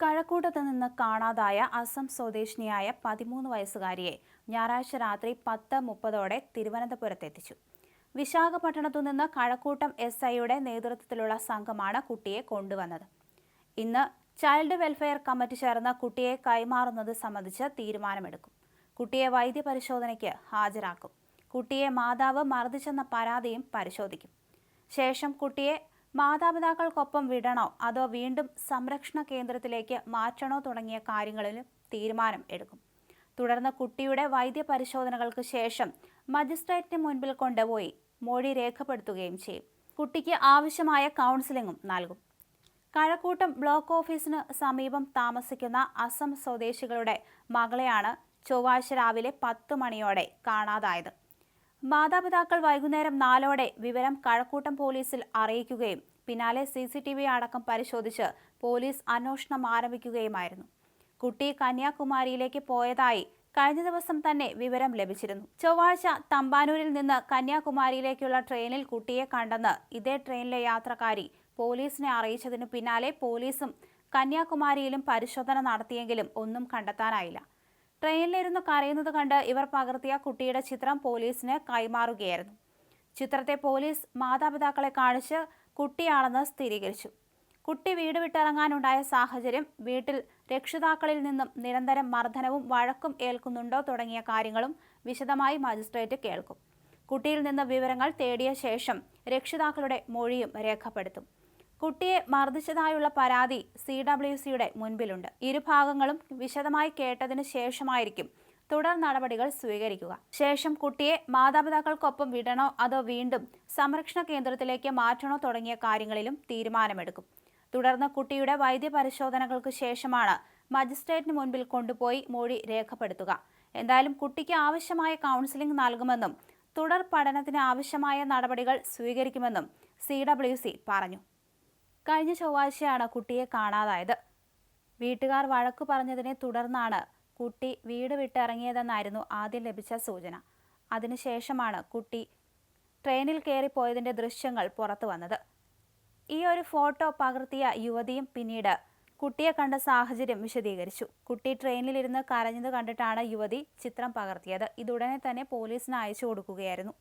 കഴക്കൂട്ടത്ത് നിന്ന് കാണാതായ അസം സ്വദേശിനിയായ പതിമൂന്ന് വയസ്സുകാരിയെ ഞായറാഴ്ച രാത്രി പത്ത് മുപ്പതോടെ തിരുവനന്തപുരത്തെത്തിച്ചു. വിശാഖപട്ടണത്തു നിന്ന് കഴക്കൂട്ടം എസ് ഐയുടെ നേതൃത്വത്തിലുള്ള സംഘമാണ് കുട്ടിയെ കൊണ്ടുവന്നത്. ഇന്ന് ചൈൽഡ് വെൽഫെയർ കമ്മിറ്റി ചേർന്ന് കുട്ടിയെ കൈമാറുന്നത് സംബന്ധിച്ച് തീരുമാനമെടുക്കും. കുട്ടിയെ വൈദ്യപരിശോധനയ്ക്ക് ഹാജരാക്കും. കുട്ടിയെ മാതാവ് മർദ്ദിച്ചെന്ന പരാതിയും പരിശോധിക്കും. ശേഷം കുട്ടിയെ മാതാപിതാക്കൾക്കൊപ്പം വിടണോ? അതോ വീണ്ടും സംരക്ഷണ കേന്ദ്രത്തിലേക്ക് മാറ്റണോ തുടങ്ങിയ കാര്യങ്ങളിലും തീരുമാനം എടുക്കും. തുടർന്ന് കുട്ടിയുടെ വൈദ്യപരിശോധനകൾക്ക് ശേഷം മജിസ്ട്രേറ്റിന് മുൻപിൽ കൊണ്ടുപോയി മൊഴി രേഖപ്പെടുത്തുകയും ചെയ്യും. കുട്ടിക്ക് ആവശ്യമായ കൗൺസിലിംഗും നൽകും. കഴക്കൂട്ടം ബ്ലോക്ക് ഓഫീസിന് സമീപം താമസിക്കുന്ന അസം സ്വദേശികളുടെ മകളെയാണ് ചൊവ്വാഴ്ച രാവിലെ പത്ത് മണിയോടെ കാണാതായത്. മാതാപിതാക്കൾ വൈകുന്നേരം നാലോടെ വിവരം കഴക്കൂട്ടം പോലീസിൽ അറിയിക്കുകയും പിന്നാലെ സി സി ടി വി അടക്കം പരിശോധിച്ച് പോലീസ് അന്വേഷണം ആരംഭിക്കുകയുമായിരുന്നു. കുട്ടി കന്യാകുമാരിയിലേക്ക് പോയതായി കഴിഞ്ഞ ദിവസം തന്നെ വിവരം ലഭിച്ചിരുന്നു. ചൊവ്വാഴ്ച തമ്പാനൂരിൽ നിന്ന് കന്യാകുമാരിയിലേക്കുള്ള ട്രെയിനിൽ കുട്ടിയെ കണ്ടെന്ന് ഇതേ ട്രെയിനിലെ യാത്രക്കാരി പോലീസിനെ അറിയിച്ചതിനു പിന്നാലെ പോലീസും കന്യാകുമാരിയിലും പരിശോധന നടത്തിയെങ്കിലും ഒന്നും കണ്ടെത്താനായില്ല. ട്രെയിനിലിരുന്ന് കരയുന്നത് കണ്ട് ഇവർ പകർത്തിയ കുട്ടിയുടെ ചിത്രം പോലീസിന് കൈമാറുകയായിരുന്നു. ചിത്രത്തെ പോലീസ് മാതാപിതാക്കളെ കാണിച്ച് കുട്ടിയാണെന്ന് സ്ഥിരീകരിച്ചു. കുട്ടി വീട് വിട്ടിറങ്ങാനുണ്ടായ സാഹചര്യം വീട്ടിൽ രക്ഷിതാക്കളിൽ നിന്നും നിരന്തരം മർദ്ദനവും വഴക്കും ഏൽക്കുന്നുണ്ടോ തുടങ്ങിയ കാര്യങ്ങളും വിശദമായി മജിസ്ട്രേറ്റ് കേൾക്കും. കുട്ടിയിൽ നിന്ന് വിവരങ്ങൾ തേടിയ ശേഷം രക്ഷിതാക്കളുടെ മൊഴിയും രേഖപ്പെടുത്തും. കുട്ടിയെ മർദ്ദിച്ചതായുള്ള പരാതി സി ഡബ്ല്യു സിയുടെ മുൻപിലുണ്ട്. ഇരുഭാഗങ്ങളും വിശദമായി കേട്ടതിന് ശേഷമായിരിക്കും തുടർ നടപടികൾ സ്വീകരിക്കുക. ശേഷം കുട്ടിയെ മാതാപിതാക്കൾക്കൊപ്പം വിടണോ അതോ വീണ്ടും സംരക്ഷണ കേന്ദ്രത്തിലേക്ക് മാറ്റണോ തുടങ്ങിയ കാര്യങ്ങളിലും തീരുമാനമെടുക്കും. തുടർന്ന് കുട്ടിയുടെ വൈദ്യ പരിശോധനകൾക്ക് ശേഷമാണ് മജിസ്ട്രേറ്റിന് മുൻപിൽ കൊണ്ടുപോയി മൊഴി രേഖപ്പെടുത്തുക. എന്തായാലും കുട്ടിക്ക് ആവശ്യമായ കൗൺസിലിംഗ് നൽകുമെന്നും തുടർ പഠനത്തിന് ആവശ്യമായ നടപടികൾ സ്വീകരിക്കുമെന്നും സി ഡബ്ല്യു സി പറഞ്ഞു. കഴിഞ്ഞ ചൊവ്വാഴ്ചയാണ് കുട്ടിയെ കാണാതായത്. വീട്ടുകാർ വഴക്കു പറഞ്ഞതിനെ തുടർന്നാണ് കുട്ടി വീട് വിട്ടിറങ്ങിയതെന്നായിരുന്നു ആദ്യം ലഭിച്ച സൂചന. അതിനുശേഷമാണ് കുട്ടി ട്രെയിനിൽ കയറിപ്പോയതിന്റെ ദൃശ്യങ്ങൾ പുറത്തു വന്നത്. ഈ ഒരു ഫോട്ടോ പകർത്തിയ യുവതിയും പിന്നീട് കുട്ടിയെ കണ്ട സാഹചര്യം വിശദീകരിച്ചു. കുട്ടി ട്രെയിനിലിരുന്ന് കരഞ്ഞത് കണ്ടിട്ടാണ് യുവതി ചിത്രം പകർത്തിയത്. ഇതുടനെ തന്നെ പോലീസിന് അയച്ചു കൊടുക്കുകയായിരുന്നു.